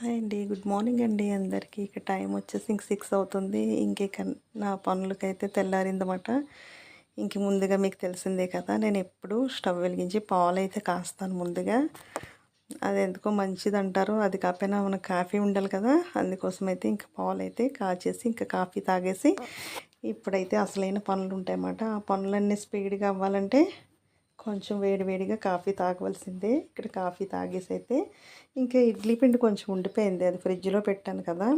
Hi అండి. Good morning అండి అందరికీ. ఇక టైం వచ్చేసి ఇంక సిక్స్ అవుతుంది. ఇంక నా పనులకైతే తెల్లారిందన్నమాట. ఇంక ముందుగా మీకు తెలిసిందే కదా నేను ఎప్పుడు స్టవ్ వెలిగించి పాలు అయితే కాస్తాను ముందుగా. అది ఎందుకో మంచిది అంటారు అది కాకపోయినా మనకు కాఫీ ఉండాలి కదా అందుకోసం అయితే ఇంక పాలు అయితే కాచేసి ఇంకా కాఫీ తాగేసి ఇప్పుడైతే అసలైన పనులు ఉంటాయన్నమాట ఆ పనులన్నీ స్పీడ్గా అవ్వాలంటే కొంచెం వేడివేడిగా కాఫీ తాగవలసిందే. ఇక్కడ కాఫీ తాగేసి అయితే ఇంకా ఇడ్లీ పిండి కొంచెం ఉండిపోయింది. అది ఫ్రిడ్జ్లో పెట్టాను కదా.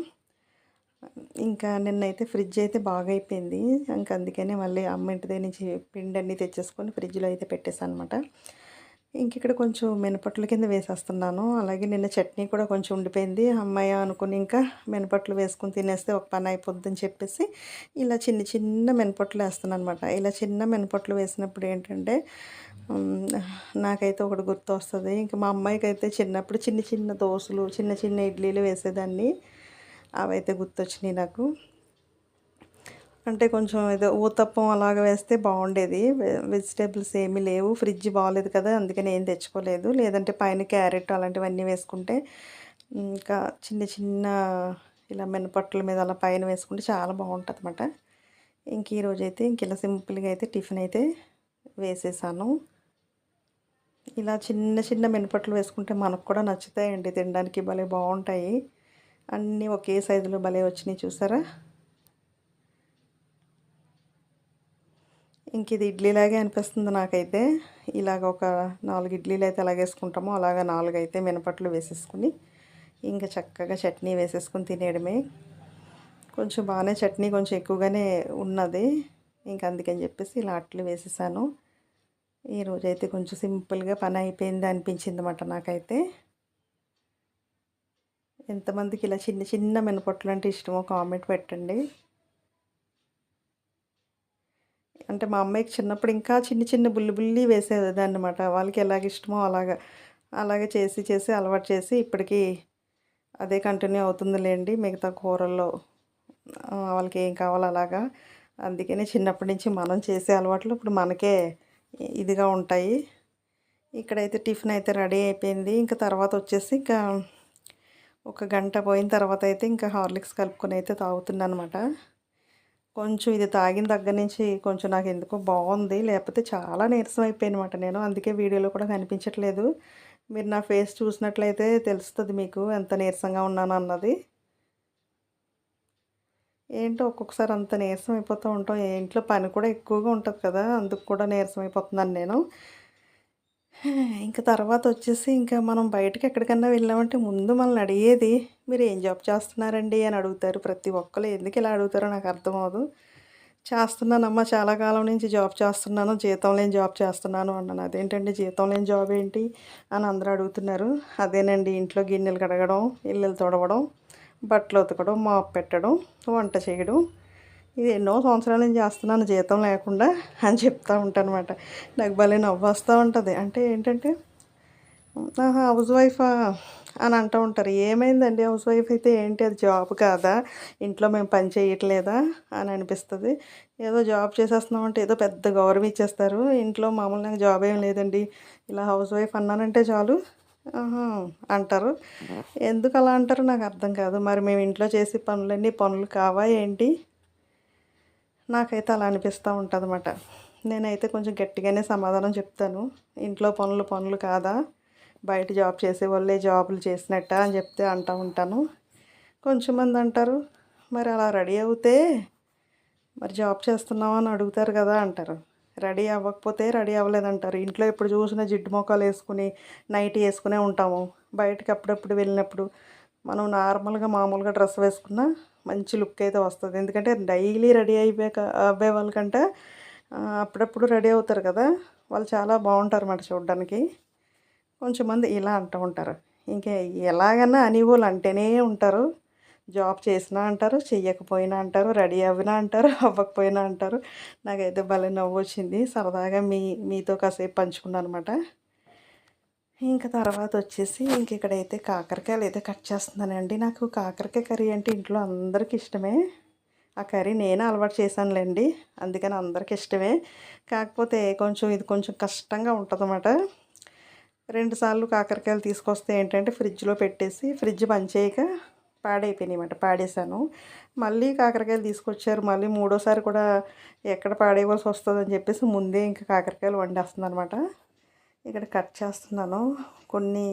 ఇంకా నిన్నైతే ఫ్రిడ్జ్ అయితే బాగా అయిపోయింది ఇంకా అందుకనే మళ్ళీ అమ్మ ఇంటి దగ్గర నుంచి పిండి అన్నీ తెచ్చేసుకొని ఫ్రిడ్జ్లో అయితే పెట్టేసాను అనమాట ఇంక ఇక్కడ కొంచెం మినపట్ల కింద వేసేస్తున్నాను. అలాగే నిన్న చట్నీ కూడా కొంచెం ఉండిపోయింది. అమ్మాయి అనుకుని ఇంకా మినపట్లు వేసుకుని తినేస్తే ఒక పని అయిపోద్దని చెప్పేసి ఇలా చిన్న చిన్న మినపట్లు వేస్తున్నాను అనమాట ఇలా చిన్న మినపట్లు వేసినప్పుడు ఏంటంటే నాకైతే ఒకటి గుర్తు వస్తుంది ఇంకా మా అమ్మాయికి అయితే చిన్నప్పుడు చిన్న చిన్న దోశలు చిన్న చిన్న ఇడ్లీలు వేసేదాన్ని. అవైతే గుర్తొచ్చినాయి నాకు. అంటే కొంచెం ఏదో ఊతప్పం అలాగ వేస్తే బాగుండేది. వెజిటేబుల్స్ ఏమీ లేవు. ఫ్రిడ్జ్ బాగాలేదు కదా అందుకని ఏం తెచ్చుకోలేదు. లేదంటే పైన క్యారెట్ అలాంటివన్నీ వేసుకుంటే ఇంకా చిన్న చిన్న ఇలా మినపట్ల మీద అలా పైన వేసుకుంటే చాలా బాగుంటుంది అనమాట ఇంక ఈరోజైతే ఇంక ఇలా సింపుల్గా అయితే టిఫిన్ అయితే వేసేసాను. ఇలా చిన్న చిన్న మినపట్లు వేసుకుంటే మనకు కూడా నచ్చుతాయండి. తినడానికి భలే బాగుంటాయి. అన్నీ ఒకే సైజులో భలే వచ్చినాయి చూసారా? ఇంక ఇది ఇడ్లీలాగే అనిపిస్తుంది నాకైతే. ఇలాగ ఒక నాలుగు ఇడ్లీలు అయితే ఎలాగేసుకుంటామో అలాగ నాలుగు అయితే మినపట్లు వేసేసుకుని ఇంకా చక్కగా చట్నీ వేసేసుకుని తినేయడమే. కొంచెం బాగానే చట్నీ కొంచెం ఎక్కువగానే ఉన్నది. ఇంక అందుకని చెప్పేసి ఇలా అట్లు వేసేసాను. ఈరోజైతే కొంచెం సింపుల్గా పని అయిపోయింది అనిపించింది అన్నమాట నాకైతే. ఎంతమందికి ఇలా చిన్న చిన్న మినపట్లు అంటే ఇష్టమో కామెంట్ పెట్టండి. అంటే మా అమ్మాయికి చిన్నప్పుడు ఇంకా చిన్న చిన్న బుల్లి బుల్లి వేసేది అనమాట వాళ్ళకి ఎలాగ ఇష్టమో అలాగా అలాగే చేసి చేసి అలవాటు చేసి ఇప్పటికీ అదే కంటిన్యూ అవుతుందిలేండి మిగతా కూరల్లో. వాళ్ళకి ఏం కావాలో అలాగా. అందుకని చిన్నప్పటి నుంచి మనం చేసే అలవాట్లు ఇప్పుడు మనకే ఇదిగా ఉంటాయి. ఇక్కడైతే టిఫిన్ అయితే రెడీ అయిపోయింది. ఇంకా తర్వాత వచ్చేసి ఇంకా ఒక గంట పోయిన తర్వాత అయితే ఇంకా హార్లిక్స్ కలుపుకొని అయితే తాగుతున్నాను అనమాట కొంచెం ఇది తాగిన దగ్గర నుంచి కొంచెం నాకు ఎందుకో బాగుంది. లేకపోతే చాలా నీరసం అయిపోయినమాట నేను. అందుకే వీడియోలో కూడా కనిపించట్లేదు. మీరు నా ఫేస్ చూసినట్లయితే తెలుస్తుంది మీకు ఎంత నీరసంగా ఉన్నాను అన్నది. ఏంటో ఒక్కొక్కసారి అంత నీరసం అయిపోతూ ఉంటాం. ఇంట్లో పని కూడా ఎక్కువగా ఉంటుంది కదా అందుకు కూడా నీరసం అయిపోతున్నాను నేను. ఇంకా తర్వాత వచ్చేసి ఇంకా మనం బయటకు ఎక్కడికన్నా వెళ్ళామంటే ముందు మనల్ని అడిగేది మీరు ఏం జాబ్ చేస్తున్నారండి? అని అడుగుతారు ప్రతి ఒక్కరు ఎందుకు ఇలా అడుగుతారో నాకు అర్థమవుదు చేస్తున్నానమ్మా చాలా కాలం నుంచి జాబ్ చేస్తున్నాను జీతం లేని జాబ్ చేస్తున్నాను అన్నాను. అదేంటండి జీతం లేని జాబ్ ఏంటి? అని అందరూ అడుగుతున్నారు. అదేనండి ఇంట్లో గిన్నెలు కడగడం ఇల్లులు తొడవడం బట్టలు ఉతకడం మాపు పెట్టడం వంట చేయడం ఇది ఎన్నో సంవత్సరాల నుంచి చేస్తున్నాను జీతం లేకుండా అని చెప్తూ ఉంటాను అనమాట నాకు భలే నవ్వు వస్తూ ఉంటుంది. అంటే ఏంటంటే హౌస్ వైఫా అని అంటూ ఉంటారు. ఏమైందండి? హౌస్ వైఫ్ అయితే ఏంటి? అది జాబ్ కాదా? ఇంట్లో మేము పని చేయట్లేదా? అని అనిపిస్తుంది. ఏదో జాబ్ చేసేస్తున్నామంటే ఏదో పెద్ద గౌరవం ఇచ్చేస్తారు. ఇంట్లో మామూలు నాకు జాబ్ ఏం లేదండి. ఇలా హౌస్ వైఫ్ అన్నానంటే చాలు. అంటారు. ఎందుకు అలా అంటారు నాకు అర్థం కాదు. మరి మేము ఇంట్లో చేసే పనులన్నీ పనులు కావా ఏంటి? నాకైతే అలా అనిపిస్తూ ఉంటుంది అన్నమాట నేనైతే కొంచెం గట్టిగానే సమాధానం చెప్తాను. ఇంట్లో పనులు పనులు కాదా? బయట జాబ్ చేసే వాళ్ళే జాబులు చేసినట్ట అని చెప్తే అంటూ ఉంటాను. కొంచెం మంది అంటారు మరి అలా రెడీ అవుతే మరి జాబ్ చేస్తున్నావు? అని అడుగుతారు కదా అంటారు. రెడీ అవ్వకపోతే రెడీ అవ్వలేదంటారు ఇంట్లో ఎప్పుడు చూసినా జిడ్డు మొక్కలు వేసుకుని నైట్ వేసుకునే ఉంటాము. బయటకు అప్పుడప్పుడు వెళ్ళినప్పుడు మనం నార్మల్గా మామూలుగా డ్రెస్ వేసుకున్నా మంచి లుక్ అయితే వస్తుంది. ఎందుకంటే డైలీ రెడీ అయిపోయాక అబ్బాయి వాళ్ళకంటే అప్పుడప్పుడు రెడీ అవుతారు కదా. వాళ్ళు చాలా బాగుంటారు అన్నమాట చూడడానికి. కొంచెం మంది ఇలా అంటూ ఉంటారు. ఇంకా ఎలాగన్నా అనివోలు అంటేనే ఉంటారు. జాబ్ చేసినా అంటారు చెయ్యకపోయినా అంటారు రెడీ అవ్వినా అంటారు అవ్వకపోయినా అంటారు. నాకైతే భలే నవ్వు వచ్చింది సరదాగా మీ మీతో కాసేపు పంచుకున్నాను అనమాట ఇంకా తర్వాత వచ్చేసి ఇంక ఇక్కడైతే కాకరకాయలు అయితే కట్ చేస్తున్నానండి. నాకు కాకరకాయ కర్రీ అంటే ఇంట్లో అందరికీ ఇష్టమే. ఆ కర్రీ నేనే అలవాటు చేశానులేండి. అందుకని అందరికి ఇష్టమే. కాకపోతే కొంచెం ఇది కొంచెం కష్టంగా ఉంటుంది రెండుసార్లు కాకరకాయలు తీసుకొస్తే ఏంటంటే ఫ్రిడ్జ్లో పెట్టేసి ఫ్రిడ్జ్ పనిచేయక పాడైపోయినాయి అన్నమాట. పాడేశాను. మళ్ళీ కాకరకాయలు తీసుకొచ్చారు. మళ్ళీ మూడోసారి కూడా ఎక్కడ పాడేయవలసి వస్తుందని చెప్పేసి ముందే ఇంకా కాకరకాయలు వండేస్తుంది అనమాట ఇక్కడ కట్ చేస్తున్నాను. కొన్ని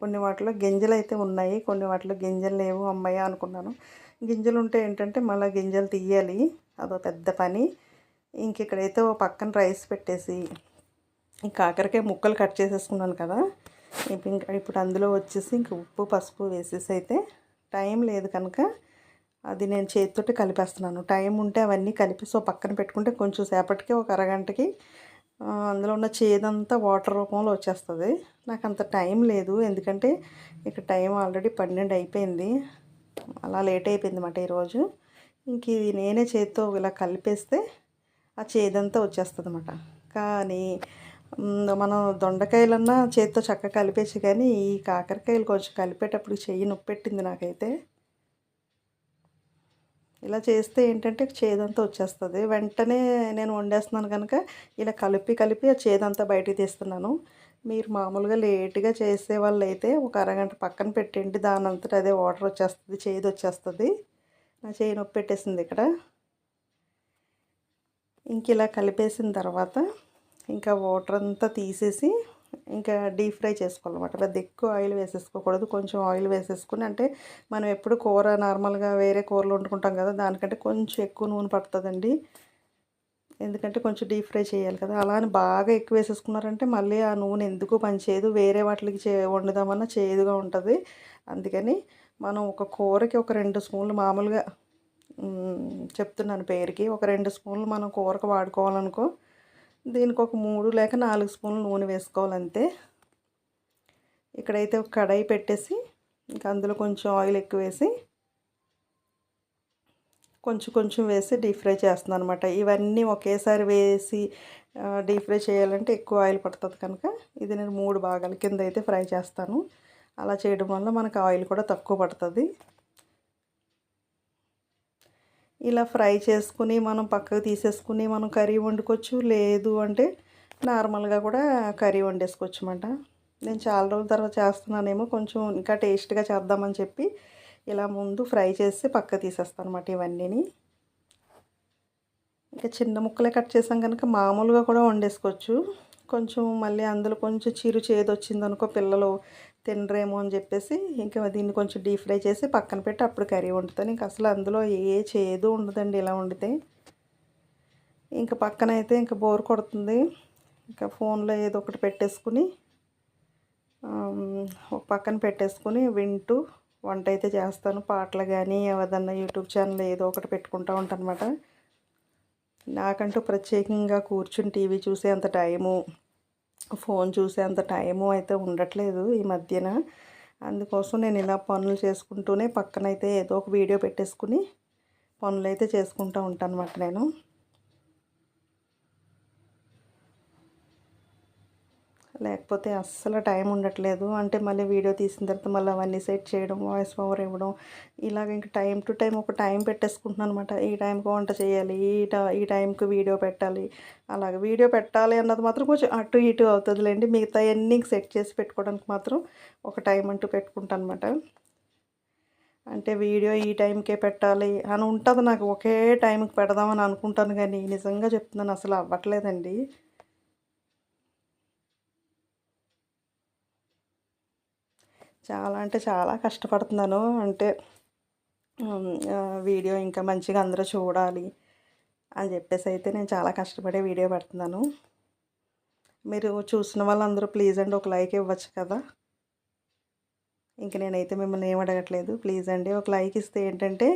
కొన్ని వాటిలో గింజలు అయితే ఉన్నాయి. కొన్ని వాటిలో గింజలు లేవు అమ్మాయి అనుకున్నాను. గింజలు ఉంటే ఏంటంటే మళ్ళీ గింజలు తీయాలి. అదో పెద్ద పని. ఇంక ఇక్కడైతే ఓ పక్కన రైస్ పెట్టేసి ఈ కాకరకాయ ముక్కలు కట్ చేసేసుకున్నాను కదా. ఇప్పుడు ఇంకా ఇప్పుడు అందులో వచ్చేసి ఇంక ఉప్పు పసుపు వేసేసి అయితే టైం లేదు కనుక అది నేను చేతితోటి కలిపేస్తున్నాను. టైం ఉంటే అవన్నీ కలిపేసి ఓ పక్కన పెట్టుకుంటే కొంచెం సేపటికి ఒక అరగంటకి అందులో ఉన్న చేదంతా వాటర్ రూపంలో వచ్చేస్తుంది. నాకు అంత టైం లేదు ఎందుకంటే ఇక టైం ఆల్రెడీ పన్నెండు అయిపోయింది. అలా లేట్ అయిపోయింది అన్నమాట ఈరోజు ఇంక ఇది నేనే చేతితో ఇలా కలిపేస్తే ఆ చేదంతా వచ్చేస్తుంది అన్నమాట కానీ మనం దొండకాయలన్నా చేతితో చక్కగా కలిపేసి కానీ ఈ కాకరకాయలు కొంచెం కలిపేటప్పుడు చెయ్యి నొప్పెట్టింది నాకైతే. ఇలా చేస్తే ఏంటంటే చేదంతా వచ్చేస్తుంది. వెంటనే నేను వండేస్తున్నాను కనుక ఇలా కలిపి కలిపి ఆ చేదంతా బయటికి తీస్తున్నాను. మీరు మామూలుగా లేట్గా చేసే వాళ్ళు అయితే ఒక అరగంట పక్కన పెట్టండి దాని అంతటా అదే వాటర్ వచ్చేస్తుంది చేదు వచ్చేస్తుంది. నా చేయి నొప్పి పెట్టేసింది ఇక్కడ. ఇంక ఇలా కలిపేసిన తర్వాత ఇంకా వాటర్ అంతా తీసేసి ఇంకా డీప్ ఫ్రై చేసుకోవాలన్నమాట. పెద్ద ఎక్కువ ఆయిల్ వేసేసుకోకూడదు. కొంచెం ఆయిల్ వేసేసుకుని అంటే మనం ఎప్పుడు కూర నార్మల్గా వేరే కూరలు వండుకుంటాం కదా దానికంటే కొంచెం ఎక్కువ నూనె పడుతుందండి. ఎందుకంటే కొంచెం డీప్ ఫ్రై చేయాలి కదా. అలా అని బాగా ఎక్కువ వేసేసుకున్నారంటే మళ్ళీ ఆ నూనె ఎందుకు పనిచేయదు వేరే వాటికి చే వండుదామన్నా చేదుగా ఉంటుంది. అందుకని మనం ఒక కూరకి ఒక రెండు స్పూన్లు మామూలుగా చెప్తున్నాను పేరుకి. ఒక రెండు స్పూన్లు మనం కూరకు వాడుకోవాలనుకో దీనికి ఒక మూడు లేక నాలుగు స్పూన్లు నూనె వేసుకోవాలంతే. ఇక్కడైతే ఒక కడాయి పెట్టేసి ఇంకా అందులో కొంచెం ఆయిల్ ఎక్కువ వేసి కొంచెం కొంచెం వేసి డీప్ ఫ్రై చేస్తున్నాను అనమాట ఇవన్నీ ఒకేసారి వేసి డీప్ ఫ్రై చేయాలంటే ఎక్కువ ఆయిల్ పడుతుంది కనుక ఇది నేను మూడు భాగాల కింద అయితే ఫ్రై చేస్తాను. అలా చేయడం వల్ల మనకు ఆయిల్ కూడా తక్కువ పడుతుంది. ఇలా ఫ్రై చేసుకుని మనం పక్కకు తీసేసుకుని మనం కర్రీ వండుకోవచ్చు. లేదు అంటే నార్మల్గా కూడా కర్రీ వండేసుకోవచ్చు అన్నమాట నేను చాలా రోజుల తర్వాత చేస్తున్నానేమో కొంచెం ఇంకా టేస్ట్గా చేద్దామని చెప్పి ఇలా ముందు ఫ్రై చేసి పక్క తీసేస్తాను అనమాట ఇవన్నీని. ఇంకా చిన్న ముక్కలే కట్ చేసాం కనుక మామూలుగా కూడా వండేసుకోవచ్చు. కొంచెం మళ్ళీ అందులో కొంచెం చిరు చేదు వచ్చిందనుకో పిల్లలు తినరేమో అని చెప్పేసి ఇంకా దీన్ని కొంచెం డీప్ ఫ్రై చేసి పక్కన పెట్టి అప్పుడు కర్రీ వండుతాను. ఇంకా అసలు అందులో ఏ చేదు ఉండదండి ఇలా వండితే. ఇంకా పక్కన అయితే ఇంకా బోర్ కొడుతుంది. ఇంకా ఫోన్లో ఏదో ఒకటి పెట్టేసుకుని పక్కన పెట్టేసుకుని వింటూ వంట అయితే చేస్తాను. పాటలు కానీ ఏదన్నా యూట్యూబ్ ఛానల్ ఏదో ఒకటి పెట్టుకుంటూ ఉంటాను అనమాట నాకంటూ ప్రత్యేకంగా కూర్చుని టీవీ చూసే అంత టైము ఫోన్ చూసే అంత టైము అయితే ఉండట్లేదు ఈ మధ్యన. అందుకోసం నేను ఇలా పనులు చేసుకుంటూనే పక్కనైతే ఏదో ఒక వీడియో పెట్టేసుకుని పనులు అయితే చేసుకుంటూ ఉంటాను అన్నమాట నేను. లేకపోతే అస్సలు టైం ఉండట్లేదు. అంటే మళ్ళీ వీడియో తీసిన తర్వాత మళ్ళీ అవన్నీ సెట్ చేయడం వాయిస్ ఓవర్ ఇవ్వడం ఇలాగ ఇంకా టైం టు టైం ఒక టైం పెట్టేసుకుంటున్నాను అనమాట ఈ టైంకి వంట చేయాలి ఈ ట ఈ టైంకి వీడియో పెట్టాలి అలాగే వీడియో పెట్టాలి అన్నది మాత్రం కొంచెం అటు ఇటు అవుతుందిలేండి. మిగతా అన్నీ సెట్ చేసి పెట్టుకోవడానికి మాత్రం ఒక టైం అంటూ పెట్టుకుంటాను అనమాట అంటే వీడియో ఈ టైంకే పెట్టాలి అని ఉంటుంది నాకు. ఒకే టైంకి పెడదామని అనుకుంటాను కానీ నిజంగా చెప్తున్నాను అసలు అవ్వట్లేదండి. చాలా అంటే చాలా కష్టపడుతున్నాను. అంటే వీడియో ఇంకా మంచిగా అందరూ చూడాలి అని చెప్పేసి అయితే నేను చాలా కష్టపడే వీడియో పెడుతున్నాను. మీరు చూసిన వాళ్ళందరూ ప్లీజ్ అండి ఒక లైక్ ఇవ్వచ్చు కదా. ఇంక నేనైతే మిమ్మల్ని ఏం అడగట్లేదు. ప్లీజ్ అండి ఒక లైక్ ఇస్తే ఏంటంటే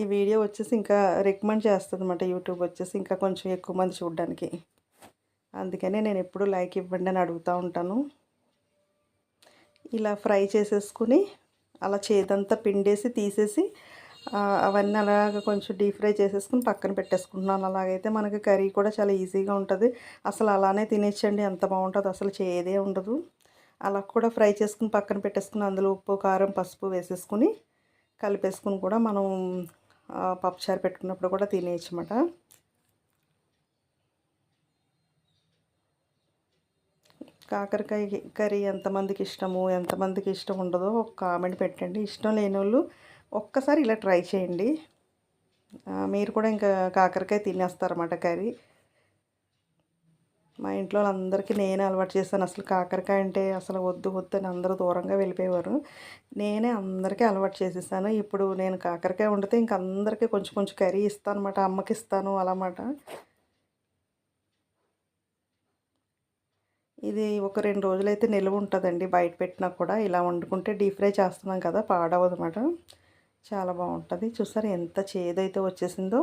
ఈ వీడియో వచ్చేసి ఇంకా రికమెండ్ చేస్తుంది అనమాట యూట్యూబ్ వచ్చేసి ఇంకా కొంచెం ఎక్కువ మంది చూడడానికి. అందుకనే నేను ఎప్పుడు లైక్ ఇవ్వండి అని అడుగుతూ ఉంటాను. ఇలా ఫ్రై చేసేసుకుని అలా చేదంతా పిండేసి తీసేసి అవన్నీ అలాగ కొంచెం డీప్ ఫ్రై చేసేసుకుని పక్కన పెట్టేసుకుంటున్నాను. అలాగైతే మనకి కర్రీ కూడా చాలా ఈజీగా ఉంటుంది. అసలు అలానే తినేచ్చండి ఎంత బాగుంటుంది అసలు చేదే ఉండదు. అలా కూడా ఫ్రై చేసుకుని పక్కన పెట్టేసుకుని అందులో ఉప్పు కారం పసుపు వేసేసుకుని కలిపేసుకుని కూడా మనం పప్పుచారు పెట్టుకున్నప్పుడు కూడా తినేయచ్చు కాకరకాయ కర్రీ ఎంతమందికి ఇష్టము ఎంతమందికి ఇష్టం ఉండదో ఒక కామెంట్ పెట్టండి. ఇష్టం లేని వాళ్ళు ఒక్కసారి ఇలా ట్రై చేయండి. మీరు కూడా ఇంకా కాకరకాయ తినేస్తారన్నమాట కర్రీ. మా ఇంట్లో వాళ్ళందరికీ నేనే అలవాటు చేశాను. అసలు కాకరకాయ అంటే అసలు వద్దు వద్దు అని అందరూ దూరంగా వెళ్ళిపోయేవారు. నేనే అందరికీ అలవాటు చేసేసాను. ఇప్పుడు నేను కాకరకాయ వండితే ఇంక అందరికీ కొంచెం కొంచెం కర్రీ ఇస్తాను అనమాట అమ్మకి ఇస్తాను అలా అన్నమాట ఇది ఒక రెండు రోజులైతే నిల్వ ఉంటుందండి. బయట పెట్టినా కూడా ఇలా వండుకుంటే డీప్ ఫ్రై చేస్తున్నాం కదా పాడవదు అనమాట చాలా బాగుంటుంది. చూసారు ఎంత చేదైతే వచ్చేసిందో.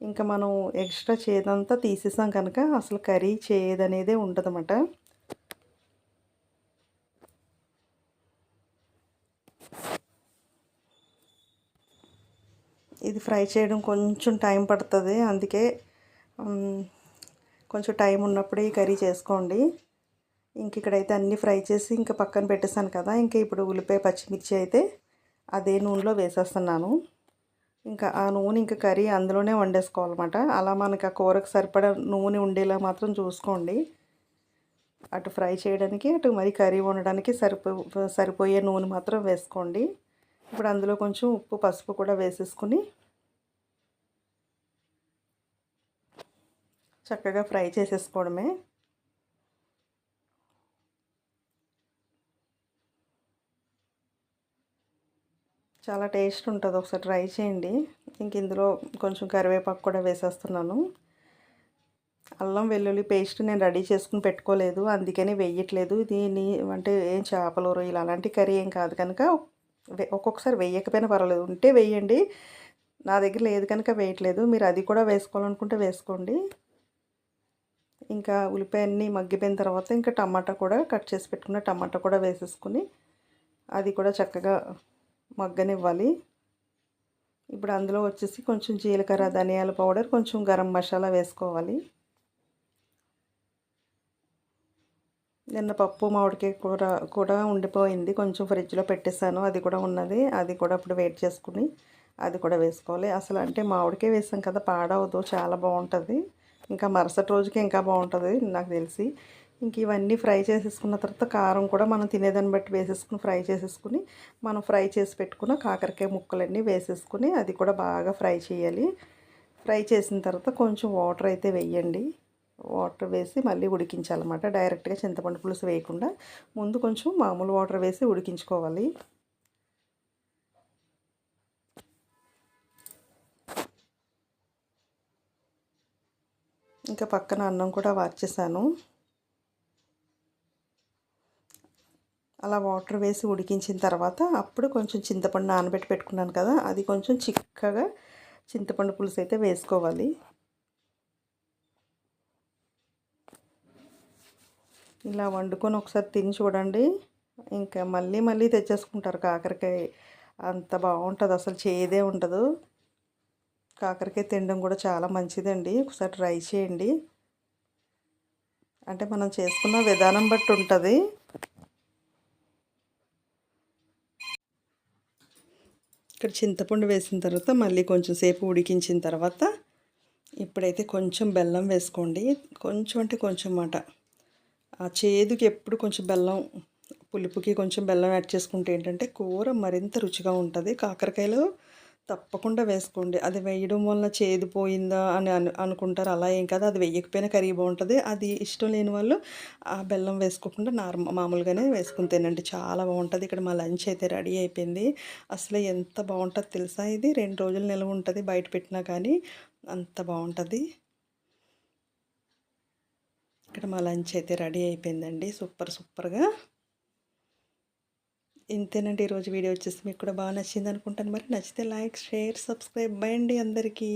ఇంకా మనం ఎక్స్ట్రా చేదంతా తీసేసాం కనుక అసలు కర్రీ చేదనేదే ఉండదన్నమాట ఇది ఫ్రై చేయడం కొంచెం టైం పడుతుంది. అందుకే కొంచెం టైం ఉన్నప్పుడే ఈ కర్రీ చేసుకోండి. ఇంక ఇక్కడైతే అన్నీ ఫ్రై చేసి ఇంకా పక్కన పెట్టేశాను కదా ఇంకా ఇప్పుడు ఉల్లిపాయ పచ్చిమిర్చి అయితే అదే నూనెలో వేసేస్తున్నాను. ఇంకా ఆ నూనె ఇంకా కర్రీ అందులోనే వండేసుకోవాలన్నమాట. అలా మనకి ఆ కూరకు సరిపడా నూనె ఉండేలా మాత్రం చూసుకోండి. అటు ఫ్రై చేయడానికి అటు మరి కర్రీ వండడానికి సరిపో సరిపోయే నూనె మాత్రం వేసుకోండి. ఇప్పుడు అందులో కొంచెం ఉప్పు పసుపు కూడా వేసేసుకుని చక్కగా ఫ్రై చేసేసుకోవడమే. చాలా టేస్ట్ ఉంటుంది. ఒకసారి ట్రై చేయండి. ఇంక ఇందులో కొంచెం కరివేపాకు కూడా వేసేస్తున్నాను. అల్లం వెల్లుల్లి పేస్ట్ నేను రెడీ చేసుకుని పెట్టుకోలేదు. అందుకని వేయట్లేదు. దీన్ని అంటే ఏం చేపలు రొయ్యలు అలాంటి కర్రీ ఏం కాదు కనుక ఒక్కొక్కసారి వేయకపోయినా పర్వాలేదు. ఉంటే వేయండి. నా దగ్గర లేదు కనుక వేయట్లేదు. మీరు అది కూడా వేసుకోవాలనుకుంటే వేసుకోండి. ఇంకా ఉల్లిపాయ అన్నీ మగ్గిపోయిన తర్వాత ఇంకా టమాటా కూడా కట్ చేసి పెట్టుకున్న టమాటా కూడా వేసేసుకుని అది కూడా చక్కగా మగ్గనివ్వాలి. ఇప్పుడు అందులో వచ్చేసి కొంచెం జీలకర్ర ధనియాల పౌడర్ కొంచెం గరం మసాలా వేసుకోవాలి. నిన్న పప్పు మామిడికాయ కూర కూడా ఉండిపోయింది. కొంచెం ఫ్రిడ్జ్లో పెట్టేశాను. అది కూడా ఉన్నది. అది కూడా ఇప్పుడు వెయిట్ చేసుకుని అది కూడా వేసుకోవాలి. అసలు అంటే మామిడికాయ వేసాం కదా పాడవదు. చాలా బాగుంటుంది. ఇంకా మరుసటి రోజుకి ఇంకా బాగుంటుంది నాకు తెలిసి. ఇంక ఇవన్నీ ఫ్రై చేసేసుకున్న తర్వాత కారం కూడా మనం తినేదాన్ని బట్టి వేసేసుకుని ఫ్రై చేసేసుకుని మనం ఫ్రై చేసి పెట్టుకున్న కాకరకాయ ముక్కలన్నీ వేసేసుకుని అది కూడా బాగా ఫ్రై చేయాలి. ఫ్రై చేసిన తర్వాత కొంచెం వాటర్ అయితే వేయండి. వాటర్ వేసి మళ్ళీ ఉడికించాలన్నమాట. డైరెక్ట్గా చింతపండు పులుసు వేయకుండా ముందు కొంచెం మామూలు వాటర్ వేసి ఉడికించుకోవాలి. ఇంకా పక్కన అన్నం కూడా వార్చేసాను అలా వాటర్ వేసి ఉడికించిన తర్వాత అప్పుడు కొంచెం చింతపండు నానబెట్టి పెట్టుకున్నాను కదా అది కొంచెం చిక్కగా చింతపండు పులుసు అయితే వేసుకోవాలి. ఇలా వండుకొని ఒకసారి తిని చూడండి. ఇంకా మళ్ళీ మళ్ళీ తెచ్చేసుకుంటారు. కాకరకాయ అంత బాగుంటుంది అసలు చేదే ఉండదు. కాకరకాయ తినడం కూడా చాలా మంచిదండి. ఒకసారి ట్రై చేయండి. అంటే మనం చేసుకున్న విధానం బట్టి ఉంటుంది. ఇక్కడ చింతపండు వేసిన తర్వాత మళ్ళీ కొంచెం సేపు ఉడికించిన తర్వాత ఇప్పుడైతే కొంచెం బెల్లం వేసుకోండి. కొంచెం అంటే కొంచెం మాట. ఆ చేదుకి ఎప్పుడు కొంచెం బెల్లం పులుపుకి కొంచెం బెల్లం యాడ్ చేసుకుంటే ఏంటంటే కూర మరింత రుచిగా ఉంటుంది. కాకరకాయలు తప్పకుండా వేసుకోండి. అది వేయడం వల్ల చేదు పోయిందా అని అను అనుకుంటారు. అలా ఏం కాదు. అది వేయకపోయినా కర్రీ బాగుంటుంది. అది ఇష్టం లేని వాళ్ళు ఆ బెల్లం వేసుకోకుండా నార్మల్ మామూలుగానే వేసుకుని తినండి. చాలా బాగుంటుంది. ఇక్కడ మా లంచ్ అయితే రెడీ అయిపోయింది. అసలు ఎంత బాగుంటుంది తెలుసా ఇది? రెండు రోజులు నిల్వ ఉంటుంది బయట పెట్టినా కానీ అంత బాగుంటుంది. ఇక్కడ మా లంచ్ అయితే రెడీ అయిపోయిందండి. సూపర్ సూపర్గా. ఇంతేనండి ఈరోజు వీడియో వచ్చేసి మీకు కూడా బాగా నచ్చింది అనుకుంటాను మరి నచ్చితే లైక్ షేర్ సబ్స్క్రైబ్ అయ్యండి అందరికీ.